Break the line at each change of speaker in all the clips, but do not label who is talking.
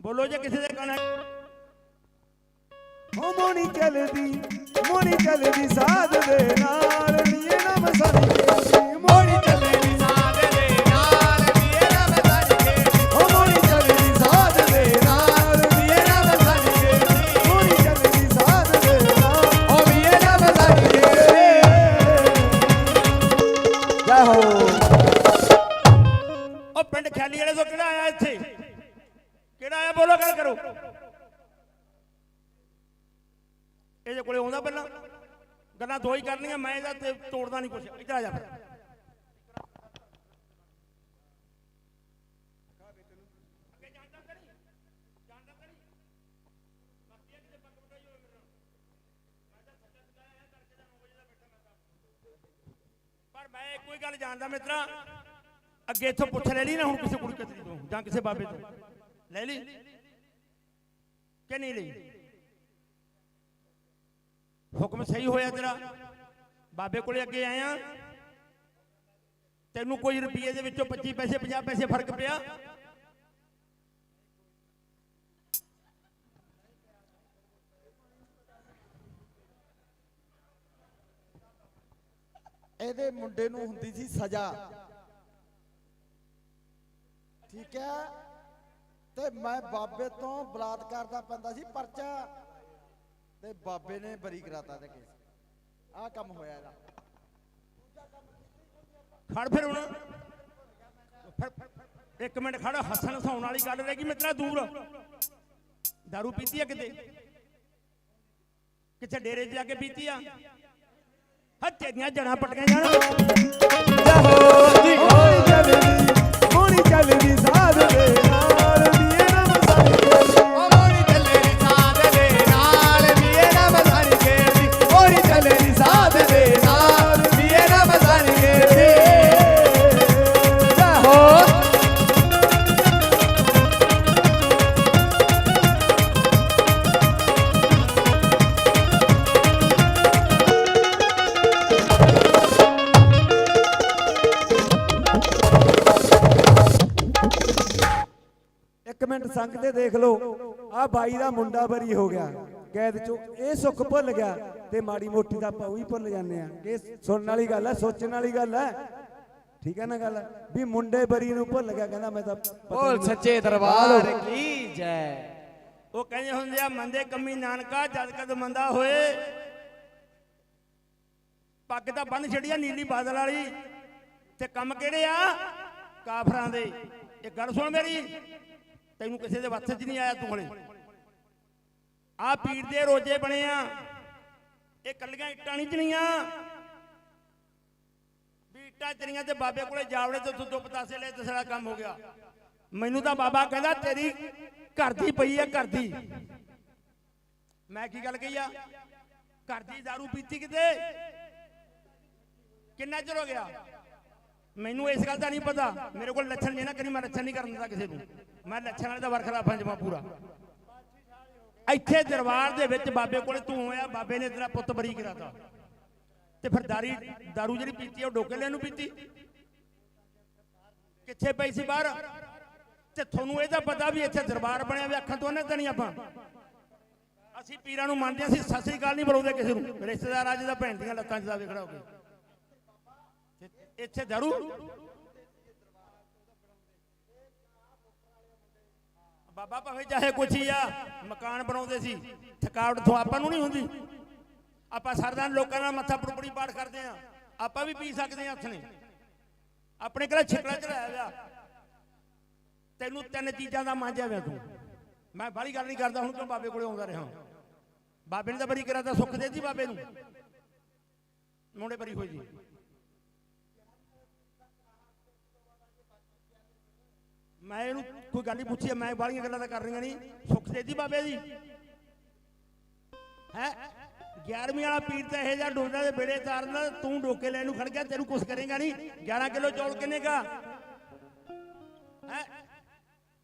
ਬੋਲੋ ਜੇ ਕਿਸੇ ਦੇ ਕਹਣਾ
ਓ ਮੋਣੀ ਚੱਲਦੀ ਮੋਣੀ ਚੱਲਦੀ ਸਾਧ ਦੇ ਨਾਲ ਨੀਏ ਨਾ ਮਸਾਨੀ ਖੇਡਦੀ ਮੋਣੀ ਚੱਲਦੀ
ਬੋਲੋ, ਗੱਲ ਕਰੋ। ਇਹਦੇ ਕੋਲੇ ਆਉਂਦਾ ਪਹਿਲਾਂ, ਗੱਲਾਂ ਦੋ ਹੀ ਕਰਨੀਆਂ, ਮੈਂ ਇਹਦਾ ਤੇ ਤੋੜਦਾ ਨਹੀਂ ਕੁਛ। ਇੱਧਰ ਆ ਜਾ ਫਿਰ। ਮੈਂ ਕੋਈ ਗੱਲ ਜਾਣਦਾ ਮਿੱਤਰਾ, ਅੱਗੇ ਇੱਥੋਂ ਪੁੱਛ ਲੈ ਲਈ ਨਾ ਹੁਣ ਕਿਸੇ ਕੁੜੀ ਕਤਰੀ ਤੋਂ, ਜਾਂ ਕਿਸੇ ਬਾਬੇ ਤੋਂ। ਲੈ ਲਈ। ਕਿ ਨਹੀਂ ਲਈ ਹੁਕਮ ਸਹੀ ਹੋਇਆ ਤੇਰਾ? ਬਾਬੇ ਕੋਲੇ ਅੱਗੇ ਆਇਆ। ਤੈਨੂੰ ਕੋਈ ਰੁਪਈਏ ਦੇ ਵਿੱਚੋਂ 25 ਪੈਸੇ 50 ਪੈਸੇ ਫ਼ਰਕ ਪਿਆ?
ਇਹਦੇ ਮੁੰਡੇ ਨੂੰ ਹੁੰਦੀ ਸੀ ਸਜ਼ਾ। ਠੀਕ ਹੈ? ਤੇ ਮੈਂ ਬਾਬੇ ਤੋਂ ਬਲਾਤਕਾਰ ਦਾ ਪੈਂਦਾ ਸੀ ਪਰਚਾ। ਤੇ ਬਾਬੇ ਨੇ ਬਰੀ ਕਰਾਤਾ ਤੇ ਕੇਸ। ਆਹ ਕੰਮ ਹੋਇਆ ਇਹਦਾ।
ਖੜ ਫਿਰ ਹੁਣ। ਫਿਰ- ਇੱਕ ਮਿੰਟ ਖੜ ਹੱਸਣ ਹਸਾਉਣ ਵਾਲੀ ਗੱਲ ਰਹਿ ਗਈ ਮਿੱਤਰਾ ਦੂਰ। ਦਾਰੂ ਪੀਤੀ ਆ ਕਿਤੇ? ਕਿੱਥੇ ਡੇਰੇ 'ਚ ਜਾ ਕੇ ਪੀਤੀ ਆ? ਹਾਂ ਤੇਰੀਆਂ ਜੜਾਂ ਪਟੀਆਂ ਜਾਣ।
ਮੋਣੀ ਚੱਲਦੀ ਮੋਣੀ ਚੱਲਦੀ ਸਾਧ ਦੇ। ਬਾਈ ਦਾ ਮੁੰਡਾ ਬਰੀ ਹੋ ਗਿਆ। ਕੈਦ ਚੋਂ ਇਹ ਸੁੱਖ ਭੁੱਲ ਗਿਆ ਤੇ ਮਾੜੀ ਮੋਟੀ ਦਾ ਆਪਾਂ ਉਹੀ ਭੁੱਲ ਜਾਂਦੇ ਆ ਇਹ ਸੁਣਨ ਵਾਲੀ ਗੱਲ ਹੈ ਸੋਚਣ ਵਾਲੀ ਗੱਲ ਹੈ। ਠੀਕ ਹੈ ਨਾ ਗੱਲ? ਵੀ ਮੁੰਡੇ ਬਰੀ ਨੂੰ ਭੁੱਲ ਗਿਆ ਕਹਿੰਦਾ ਮੈਂ ਤਾਂ
ਬੋਲ ਸੱਚੇ ਦਰਬਾਰ ਕੀ ਜੈ।
ਉਹ ਕਹਿੰਦੇ ਹੁੰਦੇ ਆ ਮੰਦੇ ਕੰਮੀ ਨਾਨਕਾ ਜਦ ਕਦ ਮੰਦਾ ਹੋਏ। ਪੱਗ ਤਾਂ ਬੰਨ ਛੜੀਆ ਨੀਲੀ ਬਾਦਲ ਵਾਲੀ। ਤੇ ਕੰਮ ਕਿਹੜੇ ਆ? ਕਾਫਰਾਂ ਦੇ। ਇਹ ਗੱਲ ਸੁਣ ਮੇਰੀ ਤੈਨੂੰ ਕਿਸੇ ਦੇ ਵੱਸ 'ਚ ਨਹੀਂ ਆਇਆ ਤੂੰ ਹਲੇ। ਆ ਪੀਰ ਦੇ ਰੋਜੇ ਬਣੇ ਆ। ਇਹ ਕੱਲੀਆਂ ਇੱਟਾਂ ਨਹੀਂ ਚਣੀਆਂ। ਵੀ ਇੱਟਾਂ ਚਣੀਆਂ ਤੇ ਬਾਬੇ ਕੋਲੇ ਜਾਵੜੇ ਤੇ ਤੂੰ ਪਤਾਸੇ ਲੈ ਤੇ ਸਾਰਾ ਕੰਮ ਹੋ ਗਿਆ। ਮੈਨੂੰ ਤਾਂ ਬਾਬਾ ਕਹਿੰਦਾ, ਤੇਰੀ ਘਰ ਦੀ ਪਈ ਆ, ਘਰ ਦੀ। ਮੈਂ ਕੀ ਗੱਲ ਕਹੀ ਆ? ਘਰ ਦੀ दारू ਪੀਤੀ ਕਿਤੇ? ਕਿੰਨਾ ਚਿਰ ਹੋ ਗਿਆ? ਮੈਨੂੰ ਇਸ ਗੱਲ ਦਾ ਨਹੀਂ ਪਤਾ। ਮੇਰੇ ਕੋਲ ਲੱਛਣ ਨਹੀਂ ਨਾ ਕਰੀ ਮੈਂ ਲੱਛਣ ਨਹੀਂ ਕਰਨ ਦਿੰਦਾ ਕਿਸੇ ਨੂੰ। ਮੈਂ ਲੱਛਣ ਵਾਲੇ ਦਾ ਵਰਖਲਾ ਜਮਾ ਪੂਰਾ। ਇੱਥੇ ਦਰਬਾਰ ਦੇ ਵਿੱਚ ਬਾਬੇ ਕੋਲੇ ਤੂੰ ਹੋਇਆ ਬਾਬੇ ਨੇ ਤੇਰਾ ਪੁੱਤ ਬਰੀ ਕਰਾਤਾ। ਤੇ ਫਿਰ ਦਾਰੀ दारू ਜਿਹੜੀ ਪੀਤੀ ਉਹ ਡੋਕੇ ਲੈਣ ਨੂੰ ਪੀਤੀ। ਕਿੱਥੇ ਪਈ ਸੀ ਬਾਹਰ? ਤੇ ਤੁਹਾਨੂੰ ਇਹਦਾ ਪਤਾ ਵੀ ਇੱਥੇ ਦਰਬਾਰ ਬਣਿਆ ਵੀ ਅੱਖਾਂ ਤੋਂ ਉਹਨੇ ਤਾਂ ਨਹੀਂ ਆਪਾਂ। ਅਸੀਂ ਪੀਰਾਂ ਨੂੰ ਮੰਨਦੇ ਹਾਂ, ਅਸੀਂ ਸਤਿ ਸ੍ਰੀ ਅਕਾਲ ਨਹੀਂ ਬੁਲਾਉਂਦੇ ਕਿਸੇ ਨੂੰ। ਰਿਸ਼ਤੇਦਾਰ ਅੱਜ ਦਾ ਭੈਣ ਦੀਆਂ ਲੱਤਾਂ 'ਚ ਦਾ ਵੇਖੜਾ ਹੋ ਗਿਆ ਇੱਥੇ ਦਾਰੂ ਬਾਬਾ ਭਾਵੇਂ ਚਾਹੇ ਕੁਛ ਹੀ ਆ, ਮਕਾਨ ਬਣਾਉਂਦੇ ਸੀ, ਥਕਾਵਟ ਤੋਂ ਆਪਾਂ ਨੂੰ ਨਹੀਂ ਹੁੰਦੀ। ਆਪਾਂ ਸਰਦਾਰ ਲੋਕਾਂ ਨਾਲ ਮੱਥਾ ਪੁੜਪੜੀ ਪਾਠ ਕਰਦੇ ਆ ਆਪਾਂ ਵੀ ਪੀ ਸਕਦੇ ਆ ਹੱਥ ਨੇ ਆਪਣੇ ਘਰੇ ਛਿਕਲਾ ਚੜਾਇਆ ਵਿਆ ਤੈਨੂੰ ਤਿੰਨ ਚੀਜ਼ਾਂ ਦਾ ਮਾਂਜਿਆ ਵੇ ਤੂੰ। ਮੈਂ ਬਾਹਲੀ ਗੱਲ ਨਹੀਂ ਕਰਦਾ ਹੁਣ ਕਿਉਂ ਬਾਬੇ ਕੋਲੇ ਆਉਂਦਾ ਰਿਹਾ। ਬਾਬੇ ਨੇ ਤਾਂ ਬਰੀ ਕਰਾ ਤਾਂ ਸੁੱਖ ਦੇ ਦਿੱਤੀ ਬਾਬੇ ਨੂੰ। ਮੁੰਡੇ ਬਰੀ ਹੋਈ ਜੀ। ਮੈਂ ਇਹਨੂੰ ਕੋਈ ਗੱਲ ਹੀ ਪੁੱਛੀ ਆ, ਮੈਂ ਬਾਹਲੀਆਂ ਗੱਲਾਂ ਤਾਂ ਕਰ ਰਹੀਆਂ ਨਹੀਂ। ਸੁੱਖ ਦੇ ਬਾਬੇ ਦੀ ਹੈ? 11ਵੀਂ ਵਾਲਾ ਪੀਰ ਤਾਂ ਇਹ ਜਿਹਾ ਡੋਡਾ ਦੇ ਬੇੜੇ ਤਾਰਦਾ ਤੂੰ ਡੋਕੇ ਲੈਣ ਨੂੰ ਖੜ ਗਿਆ ਤੈਨੂੰ ਕੁਛ ਕਰੇਗਾ ਨਹੀਂ। 11 ਕਿਲੋ ਚੌਲ ਕਿੰਨੇ ਕਾ? ਹੈ?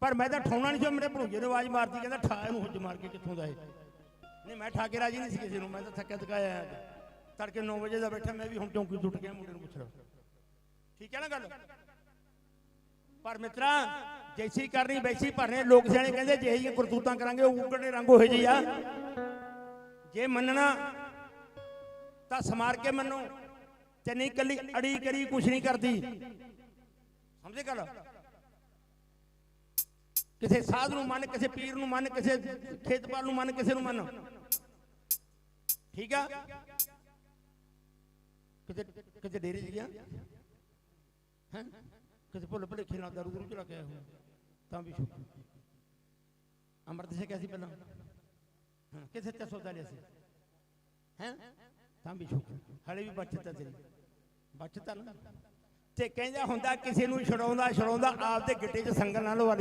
ਪਰ ਮੈਂ ਤਾਂ ਠਾਉਣਾ ਨਹੀਂ ਸੀ ਮੇਰੇ ਭਣੋਜੇ ਨੇ ਆਵਾਜ਼ ਮਾਰਤੀ ਕਹਿੰਦਾ ਠਾ ਇਹਨੂੰ ਹੁੱਜ ਮਾਰ ਕੇ ਕਿੱਥੋਂ ਦਾ ਇਹ? ਨਹੀਂ ਮੈਂ ਠਾ ਕੇ ਰਾਜੀ ਨਹੀਂ ਸੀ ਕਿਸੇ ਨੂੰ ਮੈਂ ਤਾਂ ਥੱਕਿਆ ਥਕਾਇਆ ਤੜਕੇ 9 ਵਜੇ ਦਾ ਬੈਠਾ ਮੈਂ ਵੀ ਹੁਣ ਚੌਂਕੀ ਟੁੱਟ ਗਿਆ ਮੁੰਡੇ ਨੂੰ ਪੁੱਛ ਰਿਹਾ ਠੀਕ ਹੈ ਨਾ ਗੱਲ? ਪਰ ਮਿੱਤਰਾਂ, ਜੈਸੀ ਕਰਨੀ ਵੈਸੀ ਭਰਨੇ। ਲੋਕ ਸਿਆਣੇ ਕਹਿੰਦੇ ਜਿਹੇ ਕਰਤੂਤਾਂ ਕਰਾਂਗੇ, ਉਹ ਰੰਗ ਹੋਏ ਜੀ ਆ? ਜੇ ਮੰਨਣਾ, ਤਾਂ ਸਮਾਰ ਕੇ ਮੰਨੋ। ਤੇ ਨਹੀਂ ਕੱਲੀ ਅੜੀ ਕਰੀ, ਕੁਛ ਨਹੀਂ ਕਰਦੀ। ਸਮਝੇ ਗੱਲ? ਕਿਸੇ ਸਾਧ ਨੂੰ ਮੰਨ, ਕਿਸੇ ਪੀਰ ਨੂੰ ਮੰਨ, ਕਿਸੇ ਖੇਤਪਾਲ ਨੂੰ ਮੰਨ, ਕਿਸੇ ਨੂੰ ਮੰਨ। ਠੀਕ ਆ? ਕਿਤੇ ਕਿਤੇ ਡੇਰੇ 'ਚ ਗਿਆ? ਹੈ? ਕਿਸੇ ਭੁੱਲ ਭੁਲੇਖੇ ਨਾਲ ਦਾਰੂ ਦਰੂ ਚਲਾ ਕੇ ਆਇਆ ਹੋਇਆ ਤਾਂ ਵੀ ਸ਼ੁਕਰ ਅੰਮ੍ਰਿਤ ਛਕਿਆ ਸੀ ਪਹਿਲਾਂ। ਹਾਂ ਕਿਸੇ ਤੇ ਸੌਦਾ ਲਿਆ ਸੀ। ਹੈ? ਤਾਂ ਵੀ ਸ਼ੁਕਰ ਹਲੇ ਵੀ ਬਚਤ ਤੇਰੀ। ਬਚਤ ਨਾ। ਤੇ ਕਹਿੰਦਾ ਹੁੰਦਾ ਕਿਸੇ ਨੂੰ ਛਡਾਉਂਦਾ ਛਡਾਉਂਦਾ ਆਪਦੇ ਗਿੱਟੇ 'ਚ ਸੰਗਲ ਨਾਲ ਲਵਾ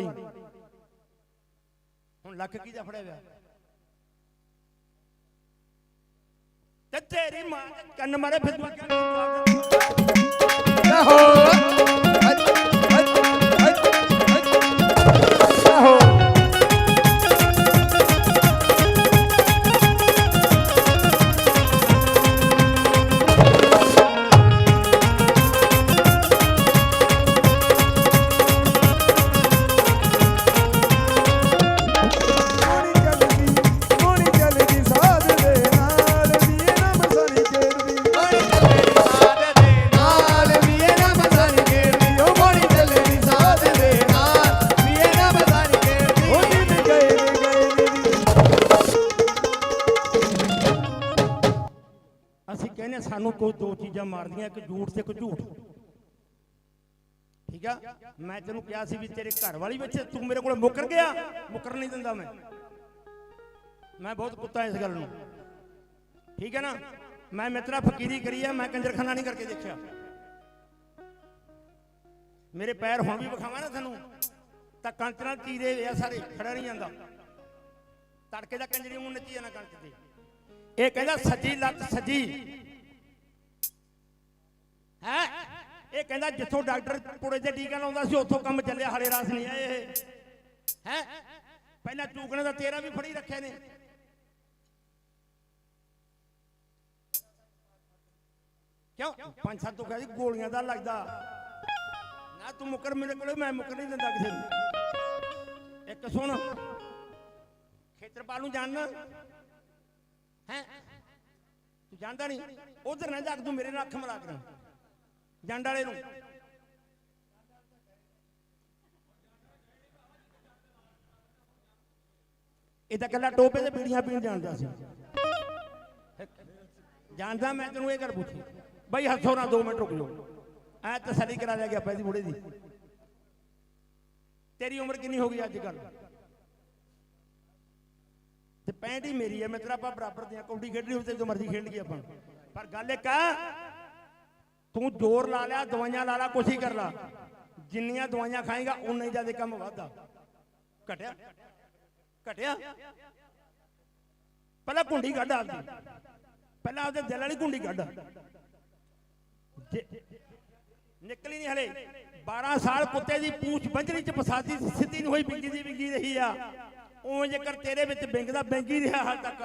ਹੁਣ ਲੱਕ ਕੀ ਦਾ ਫੜਿਆ ਹੋਇਆ? ਤੇ ਤੇਰੀ ਮਾਂ ਕੰਨ ਮਾਰੇ ਫਿਰ ਤੂੰ ਕਿਉਂ ਮਾਰਦੀਆਂ, ਇੱਕ ਝੂਠ ਤੇ ਇੱਕ ਝੂਠ। ਠੀਕ ਆ? ਮੈਂ ਤੈਨੂੰ ਕਿਹਾ ਸੀ ਵੀ ਤੇਰੇ ਘਰ ਵਾਲੀ ਵਿੱਚ ਤੂੰ ਮੇਰੇ ਕੋਲ ਮੁੱਕਰ ਗਿਆ, ਮੁੱਕਰ ਨਹੀਂ ਦਿੰਦਾ ਮੈਂ। ਮੈਂ ਬਹੁਤ ਕੁੱਤਾ ਇਸ ਗੱਲ ਨੂੰ। ਠੀਕ ਹੈ ਨਾ? ਮੈਂ ਮਿੱਤਰਾ ਫਕੀਰੀ ਕਰੀ ਆ, ਮੈਂ ਕੰਜਰਖਾਨਾ ਨਹੀਂ ਕਰਕੇ ਦੇਖਿਆ। ਮੇਰੇ ਪੈਰ ਹੁਣ ਵੀ ਵਿਖਾਵਾਂ ਨਾ ਤੁਹਾਨੂੰ ਤਾਂ ਕੰਚ ਨਾਲ ਚੀਰੇ ਹੋਏ ਆ ਸਾਰੇ, ਖੜਾ ਨਹੀਂ ਜਾਂਦਾ। ਤੜਕੇ ਦਾ ਕੰਜਰੀ ਮੂੰਹ ਨੱਚੀ ਜਾਣਾ ਕੰਚ ਤੇ। ਇਹ ਕਹਿੰਦਾ, ਸੱਜੀ ਲੱਤ ਸੱਜੀ। ਹੈ? ਇਹ ਕਹਿੰਦਾ ਜਿੱਥੋਂ ਡਾਕਟਰ ਪੁੜੇ ਤੇ ਟੀਕਾ ਲਾਉਂਦਾ ਸੀ, ਉੱਥੋਂ ਕੰਮ ਚੱਲਿਆ, ਹਲੇ ਰਾਸ ਨਹੀਂ ਆਏ ਇਹ। ਹੈ? ਪਹਿਲਾਂ ਟੂਕਣੇ ਦਾ ਤੇਰਾ ਵੀ ਫੜੀ ਰੱਖਿਆ ਨੇ। ਕਿਉਂ? ਪੰਜ ਸੱਤ ਤੋਂ ਕਹਿੰਦੀ ਗੋਲੀਆਂ ਦਾ ਲੱਗਦਾ। ਨਾ ਤੂੰ ਮੁਕਰ ਮੇਰੇ ਕੋਲੇ, ਮੈਂ ਮੁਕਰ ਨਹੀਂ ਦਿੰਦਾ ਕਿਸੇ ਨੂੰ। ਇੱਕ ਸੁਣ। ਖੇਤਰਪਾਲ ਨੂੰ ਜਾਣਨਾ ਹੈ? ਤੂੰ ਜਾਣਦਾ ਨਹੀਂ। ਉਧਰ ਨਾ ਜਾ ਤੂੰ ਮੇਰੇ ਨਾਲ ਅੱਖ ਮਿਲਾ ਕਰ ਜੰਡ ਵਾਲੇ ਨੂੰ। ਇਹ ਤਾਂ ਕੱਲਾ ਟੋਪੇ ਤੇ ਬੀੜੀਆਂ ਪੀਣ ਜਾਣਦਾ ਸੀ। ਜਾਣਦਾ ਮੈਂ ਤੈਨੂੰ ਇਹ ਗੱਲ ਪੁੱਛੀ। ਬਈ ਹੱਥੋਂ ਨਾ 2 ਮਿੰਟ ਰੁਕ ਜਾਓ। ਐ ਤਸੱਲੀ ਕਰਾ ਲਿਆ ਗਿਆ ਪੈਦੀ ਮੁੜੇ ਦੀ। ਤੇਰੀ ਉਮਰ ਕਿੰਨੀ ਹੋ ਗਈ ਅੱਜ ਕੱਲ ਤੇ 65 ਹੀ ਮੇਰੀ ਹੈ ਮੈਂ ਤੇਰਾ ਆਪਾਂ ਬਰਾਬਰ ਦੀਆਂ ਕੌਡੀ ਖੇਡਣੀ ਹੋਵੇ ਤੇ ਜੋ ਮਰਜ਼ੀ ਖੇਡ ਲਈਏ ਆਪਾਂ। ਪਰ ਗੱਲ ਇੱਕ ਆ ਤੂੰ ਜ਼ੋਰ ਲਾ ਲਿਆ, ਦਵਾਈਆਂ ਲਾ ਲਾ, ਕੁਛ ਹੀ ਕਰ ਲਾ। ਜਿੰਨੀਆਂ ਦਵਾਈਆਂ ਖਾਏਗਾ ਉਨਾ ਹੀ ਜ਼ਿਆਦਾ ਕੰਮ ਵਧਦਾ। ਘਟਿਆ? ਘਟਿਆ? ਪਹਿਲਾਂ ਕੁੰਡੀ ਕੱਢ ਆਪਦੀ। ਪਹਿਲਾਂ ਆਪਦੇ ਦਿਲ ਵਾਲੀ ਕੁੰਡੀ ਕੱਢ। ਨਿਕਲੀ ਨਹੀਂ ਹਲੇ। 12 ਸਾਲ ਕੁੱਤੇ ਦੀ ਪੂਛ ਬੰਜਰੀ ਚ ਫਸਾਦੀ ਸਿੱਧੀ ਨਹੀਂ ਹੋਈ ਬਿੰਗੀ ਦੀ ਬਿੰਗੀ ਰਹੀ ਆ। ਉਹ ਜੇਕਰ ਤੇਰੇ ਵਿੱਚ ਬਿੰਗਦਾ ਬਿੰਗੀ ਰਿਹਾ ਹਾਲ ਤੱਕ।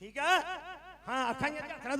ਠੀਕ ਆ? ਹਾਂ ਅੱਖਾਂ ਜਿਹਾ ਝਾਕਣਾ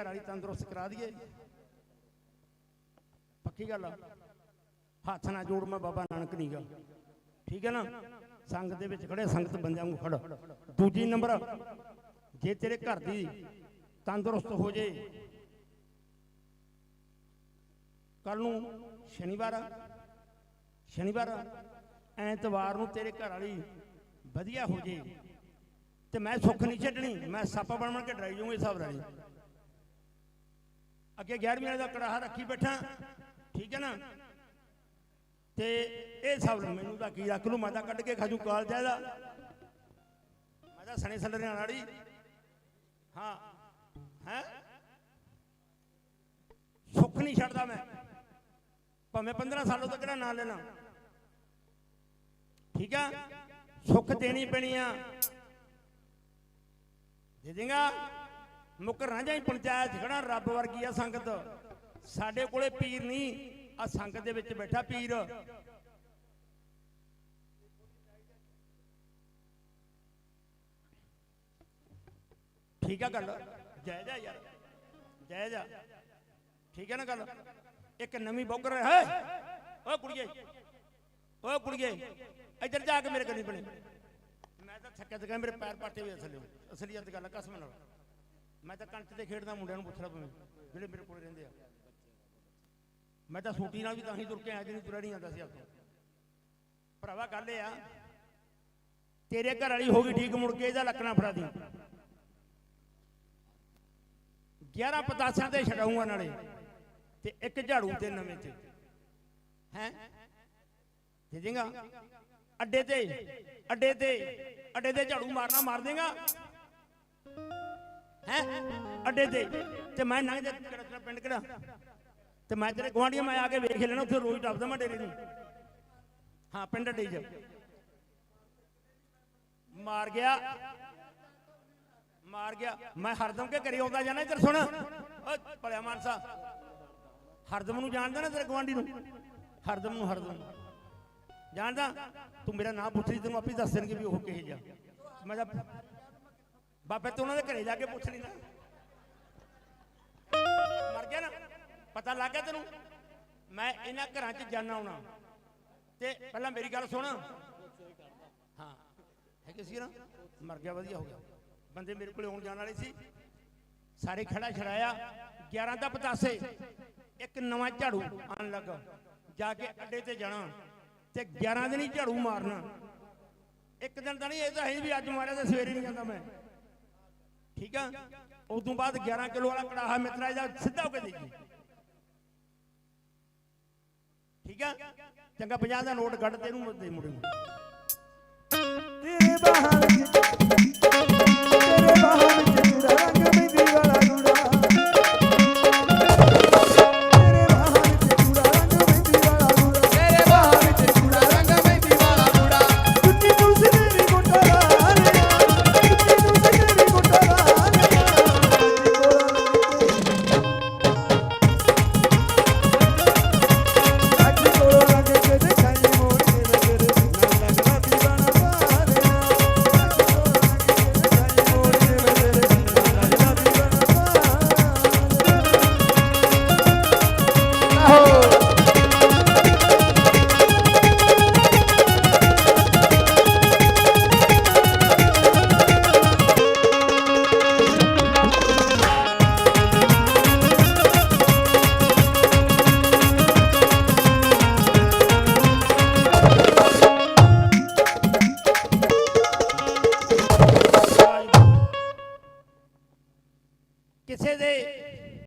ਘਰ ਵਾਲੀ ਤੰਦਰੁਸਤ ਕਰਾ ਦਈਏ। ਪੱਕੀ ਗੱਲ ਆ। ਹੱਥ ਨਾ ਜੋੜ ਮੈਂ ਬਾਬਾ ਨਾਨਕ ਨਹੀਂ ਠੀਕ ਹੈ ਨਾ? ਸੰਗਤ ਦੇ ਵਿੱਚ ਖੜੇ ਸੰਗਤ ਬੰਦਿਆਂ ਨੂੰ ਖੜ ਦੂਜੀ ਨੰਬਰ, ਜੇ ਤੇਰੇ ਘਰ ਦੀ ਤੰਦਰੁਸਤ ਹੋ ਜੇ ਕੱਲ ਨੂੰ ਸ਼ਨੀਵਾਰ ਸ਼ਨੀਵਾਰ ਐਤਵਾਰ ਨੂੰ ਤੇਰੇ ਘਰ ਵਾਲੀ ਵਧੀਆ ਹੋ ਜੇ। ਤੇ ਮੈਂ ਸੁੱਖ ਨਹੀਂ ਛੱਡਣੀ, ਮੈਂ ਸੱਪ ਬਣ ਬਣ ਕੇ ਡਰਾਈ ਜਾਊਂਗਾ ਇਸ ਹਿਸਾਬ ਨਾਲ ਅੱਗੇ 11ਵੀਂ ਦਾ ਕੜਾਹਾ ਰੱਖੀ ਬੈਠਾ। ਠੀਕ ਹੈ ਨਾ? ਤੇ ਇਹ ਸਭ ਮੈਨੂੰ ਤਾਂ ਕੀ ਰੱਖ ਲੂ ਮੈਂ ਤਾਂ ਕੱਢ ਕੇ ਖਾਜੂ ਕਾਲਜ ਇਹਦਾ ਮੈਂ ਤਾਂ ਸਣੇ ਸੱਲਰਿਆਂ ਵਾਲੀ ਹਾਂ, ਹੈ? ਸੁੱਖ ਨਹੀਂ ਛੱਡਦਾ ਮੈਂ। ਭਾਵੇਂ 15 ਸਾਲੋਂ ਤੱਕ ਨਾ ਨਾਂ ਲੈਣਾ ਠੀਕ ਆ? ਸੁੱਖ ਦੇਣੀ ਪੈਣੀ ਆ। ਦੇ ਦੇਗਾ? ਮੁੱਕਰ ਨਾ ਜਾਈ ਪੰਚਾਇਤ ਖੜਾ, ਰੱਬ ਵਰਗੀ ਆ ਸੰਗਤ। ਸਾਡੇ ਕੋਲੇ ਪੀਰ ਨਹੀਂ ਆ ਸੰਗਤ ਦੇ ਵਿੱਚ ਬੈਠਾ ਪੀਰ। ਠੀਕ ਆ ਗੱਲ? ਜੈ ਜੈ ਯਾਰ, ਜੈ ਆ ਠੀਕ ਹੈ ਨਾ ਗੱਲ? ਇੱਕ ਨਵੀਂ ਬੌਕਰ ਹੈ ਓਏ ਕੁੜੀਏ ਓਏ ਕੁੜੀਏ, ਇੱਧਰ ਜਾ ਕੇ ਮੇਰੇ ਕੰਨੀ ਬਣੇ। ਮੈਂ ਤਾਂ ਥੱਕਿਆ ਤੇ ਮੇਰੇ ਪੈਰ ਪਾਟੇ ਹੋਏ ਅਸਲੀ ਅਸਲੀਅਤ ਗੱਲ ਕਸਮ ਨਾਲ। ਮੈਂ ਤਾਂ ਕੰਟ ਤੇ ਖੇਡਦਾ, ਮੁੰਡਿਆਂ ਨੂੰ ਪੁੱਛਣਾ ਪਵੇਂ, ਜਿਹੜੇ ਮੇਰੇ ਕੋਲ ਰਹਿੰਦੇ ਆ। ਮੈਂ ਤਾਂ ਸੂਟੀ ਨਾਲ ਵੀ ਤਾਂ ਹੀ ਤੁਰ ਕੇ ਆਇਆ, ਜਿਹਨੂੰ ਤੁਰਿਆ ਨਹੀਂ ਆਉਂਦਾ ਸੀ ਆਪਤੋਂ ਭਰਾਵਾ, ਗੱਲ ਇਹ ਆ, ਤੇਰੇ ਘਰ ਵਾਲੀ ਹੋ ਗਈ ਠੀਕ, ਮੁੜ ਕੇ ਇਹਦਾ ਲੱਕਣਾ ਫੜਾ ਦੀ। 11 ਪਤਾਸਿਆਂ ਤੇ ਛਡਾਉਂਗਾ ਨਾਲੇ, ਤੇ ਇੱਕ ਝਾੜੂ ਤੇ ਨਵੇਂ ਤੇ। ਹੈ? ਦੇ ਦੇਗਾ? ਅੱਡੇ ਤੇ ਅੱਡੇ ਤੇ ਅੱਡੇ ਤੇ ਝਾੜੂ ਮਾਰਨਾ, ਮਾਰ ਦੇਗਾ? ਹੈ? ਅੱਡੇ ਤੇ। ਤੇ ਮੈਂ ਲੰਘ ਕਿਹੜਾ ਤੇਰਾ ਪਿੰਡ ਕਿਹੜਾ? ਤੇ ਮੈਂ ਤੇਰੇ ਗਵਾਂਢੀਆਂ ਮੈਂ ਆ ਕੇ ਵੇਖ ਲੈਣਾ, ਉੱਥੇ ਰੋਜ਼ ਟੱਪਦਾ ਮੈਂ ਡੇਰੇ ਨੂੰ ਹਾਂ, ਪਿੰਡ ਅੱਡੇ 'ਚ। ਮਾਰ ਗਿਆ। ਮਾਰ ਗਿਆ। ਮੈਂ ਹਰਦਮ ਕੇ ਘਰੇ ਆਉਂਦਾ ਜਾਣਾ, ਇੱਧਰ ਸੁਣ। ਓਏ, ਭਲਿਆ ਮਾਨਸਾ। ਹਰਦਮ ਨੂੰ ਜਾਣਦਾ ਨਾ ਤੇਰੇ ਗਵਾਂਢੀ ਨੂੰ? ਹਰਦਮ ਨੂੰ ਹਰਦਮ। ਨੂੰ। ਜਾਣਦਾ? ਤੂੰ ਮੇਰਾ ਨਾਮ ਪੁੱਛ ਲਈ ਤੈਨੂੰ ਆਪੇ ਦੱਸ ਦੇਣਗੇ ਵੀ ਉਹ ਕਿਹੇ ਜਾ ਮੈਂ ਤਾਂ ਬਾਬੇ, ਤੂੰ ਉਹਨਾਂ ਦੇ ਘਰੇ ਜਾ ਕੇ ਪੁੱਛ ਲਈ ਨਾ ਮਰ ਗਿਆ ਨਾ, ਪਤਾ ਲੱਗ ਗਿਆ ਤੈਨੂੰ? ਮੈਂ ਇਹਨਾਂ ਘਰਾਂ 'ਚ ਜਾਣਾ ਆਉਣਾ। ਤੇ ਪਹਿਲਾਂ ਮੇਰੀ ਗੱਲ ਸੁਣ। ਹਾਂ, ਹੈਗੇ ਸੀ ਨਾ? ਮਰ ਗਿਆ, ਵਧੀਆ ਹੋ ਗਿਆ। ਬੰਦੇ ਮੇਰੇ ਕੋਲੇ ਆਉਣ ਜਾਣ ਵਾਲੇ ਸੀ। ਸਾਰੇ ਖੜਾ ਛੜਾਇਆ। 11 ਦਾ ਪਤਾਸੇ। ਇੱਕ ਨਵਾਂ ਝਾੜੂ ਆਣ ਲੱਗਾ। ਜਾ ਕੇ ਅੱਡੇ ਤੇ ਜਾਣਾ। ਤੇ 11 ਦਿਨ ਹੀ ਝਾੜੂ ਮਾਰਨਾ। ਇੱਕ ਦਿਨ ਤਾਂ ਨਹੀਂ, ਇਹ ਤਾਂ ਹੈ ਵੀ ਅੱਜ ਮਾਰਿਆ ਤਾਂ ਸਵੇਰੇ ਨਹੀਂ ਜਾਂਦਾ ਮੈਂ। ਠੀਕ ਆ? ਉਦੋਂ ਬਾਅਦ 11 ਕਿਲੋ ਵਾਲਾ ਕੜਾਹ ਮਿੱਤਰਾ ਇਹਦਾ ਸਿੱਧਾ ਹੋ ਕੇ ਦੇ ਜੀ ਠੀਕ ਆ? ਚੰਗਾ 50 ਦਾ ਨੋਟ ਕੱਢ ਤੇ ਇਹਨੂੰ ਦੇ ਮੁੰਡੇ ਨੂੰ ਤੇਰੇ ਬਾਹਰ ਤੇਰੇ ਬਾਹਰ